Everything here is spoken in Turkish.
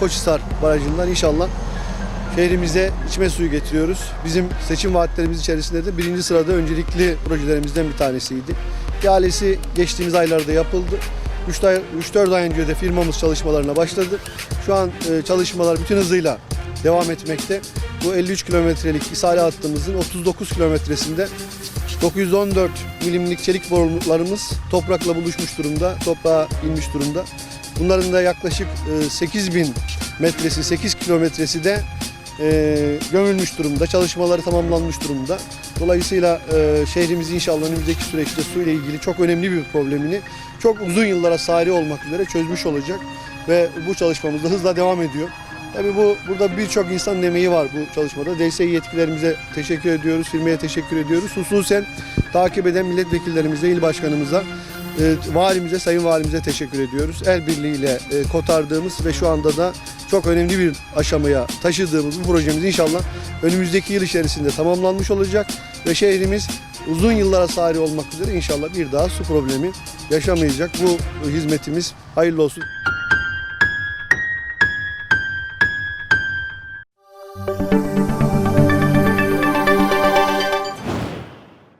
Koçhisar Barajı'ndan inşallah şehrimize içme suyu getiriyoruz. Bizim seçim vaatlerimiz içerisinde de birinci sırada öncelikli projelerimizden bir tanesiydi. İhalesi geçtiğimiz aylarda yapıldı. 3-4 ay önce de firmamız çalışmalarına başladı. Şu an e, çalışmalar bütün hızıyla devam etmekte. Bu 53 kilometrelik ishale hattımızın 39 kilometresinde 914 milimlik çelik borularımız toprakla buluşmuş durumda, toprağa inmiş durumda. Bunların da yaklaşık e, 8000 metresi, 8 kilometresi de e, gömülmüş durumda, çalışmaları tamamlanmış durumda. Dolayısıyla e, şehrimiz inşallah önümüzdeki süreçte su ile ilgili çok önemli bir problemini çok uzun yıllara sari olmak üzere çözmüş olacak ve bu çalışmamız da hızla devam ediyor. Tabii bu burada birçok insan emeği var bu çalışmada. DSİ yetkilerimize teşekkür ediyoruz, firmaya teşekkür ediyoruz. Hususen takip eden milletvekillerimize, il başkanımıza, e, valimize, sayın valimize teşekkür ediyoruz. El birliğiyle e, kotardığımız ve şu anda da çok önemli bir aşamaya taşıdığımız bu projemiz inşallah önümüzdeki yıl içerisinde tamamlanmış olacak ve şehrimiz uzun yıllara sahip olmak üzere inşallah bir daha su problemi yaşamayacak. Bu hizmetimiz hayırlı olsun.